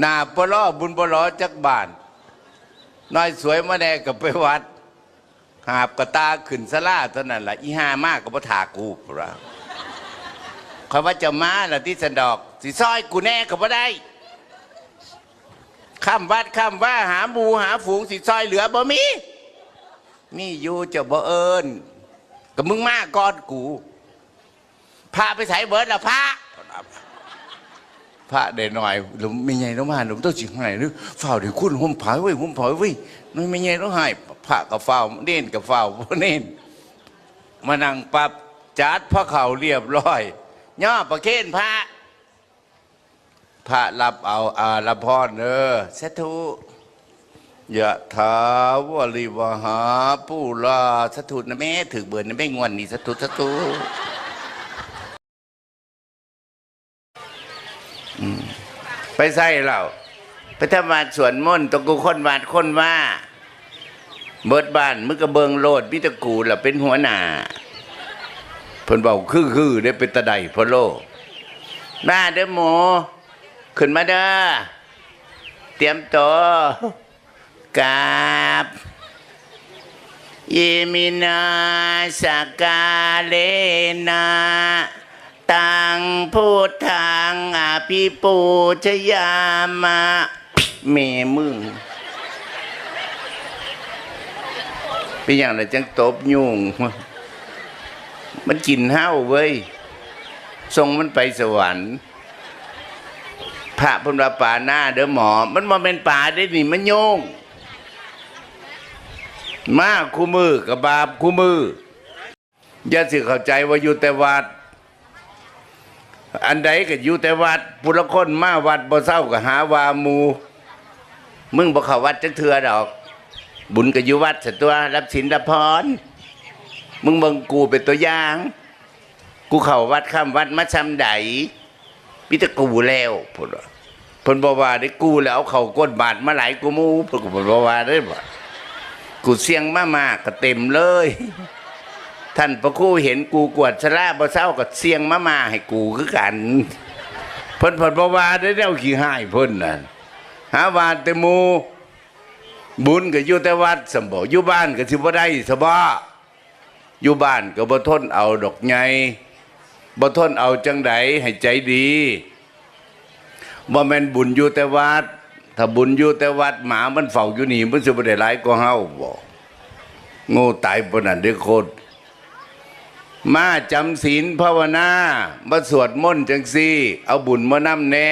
หนาปล้อบุญปล้อจักบานน้อยสวยมาแน่กับไปวัด หาบกระตาขึ้นสลาเท่านั้นละอีห้ามากกับพระถากูพระคำว่าจะมาละที่สันดอกสิซอยกูแน่ก็บ่ได้ข้ามวัดข้ามว่าหาหมูหาฝูงสิซอยเหลือบ่มีนี่อยู่จะบ่เอิญกับมึงมาก่อนกูพระไปใส่เบิร์ดละพระ พระเด่นหน่อยหลุมไม่ใหญ่ต้องมาหลุมต้องจิงให้หรือฝ้าเดี๋ยวคุณห่มผายไว้ห่มผายไว้น้อยไม่ใหญ่ต้องให้พระกับฝ้าเน้นกับฝ้าเน้นมานั่งปรับจัดพระเข่าเรียบร้อยย่อประเคนพระ พระรับเอาอาละพรเออสาธุยะถาวริวหาปูลาสาธุนะแม่ถือเบิร์นนะแม่งวนนี่สาธุสา ไปใส่เราไปทำวาดสวนมนต์ตะกูคนวาดคนว่า เบิดบ้านมึงก็เบิงโลดพิตะกูล่ะเป็นหัวหน้าเพิ่นบอกคือคือได้เป็นตะไดพะโลมาเด้อหมูขึ้นมาเด้อเตรียมตัวกราบยิมินาสกาเลนา ตังพุทธังอภิปูชยามะเมมึงเป็นอย่างไรจังตบยุงมันกินเห้าเว้ยทรงมันไปสวรรค์พระพนว่าป่าหน้าเด้อหมอ มันมาเป็นป่าได้นี่มันโยง มาคู่มือกับบาปคู่มืออย่าสิเข้าใจว่าอยู่แต่วัด อันใดก็อยู่แต่วัดปุรคนมาวัดบ่เศร้าก็หาวามู มึงบ่เข้าวัดจักเทือดอก บุญก็อยู่วัดสตัวรับศีลรับพรมึงเบิ่งกูเป็นตัวอย่าง กูเข้าวัดข้ามวัดมาซำใดพิตกูแล้วพุ่นว่าเพิ่นบวาได้กูแล้วเอาเขาก้นบาทมาหลายกูมูพนบวาได้บ่กูเสียงมามากก็เต็มเลย ท่านพระครูเห็นกูกวดชลาบ่เศร้าก็เสียงมามาให้กูคือกันเพิ่นเพิ่นบอกว่าได้แล้วขี้หายเพิ่นน่ะหาว่าแต่หมูบุญก็อยู่แต่วัดสมบ่อยู่บ้านก็สิบ่ได้สบ่อยู่บ้านก็บ่ทนเอาดอกไงบ่ทนเอาจังใดให้ใจดีบ่แม่นบุญอยู่แต่วัด ถ้าบุญอยู่แต่วัดหมามันเฝ้าอยู่นี่มันสิบ่ได้หลายกว่าเฮาบ่โง่ตายปานนั้นเด้อโคตร มาจำศีลภาวนามาสวดมนต์จังซี่ เอาบุญมานำแน่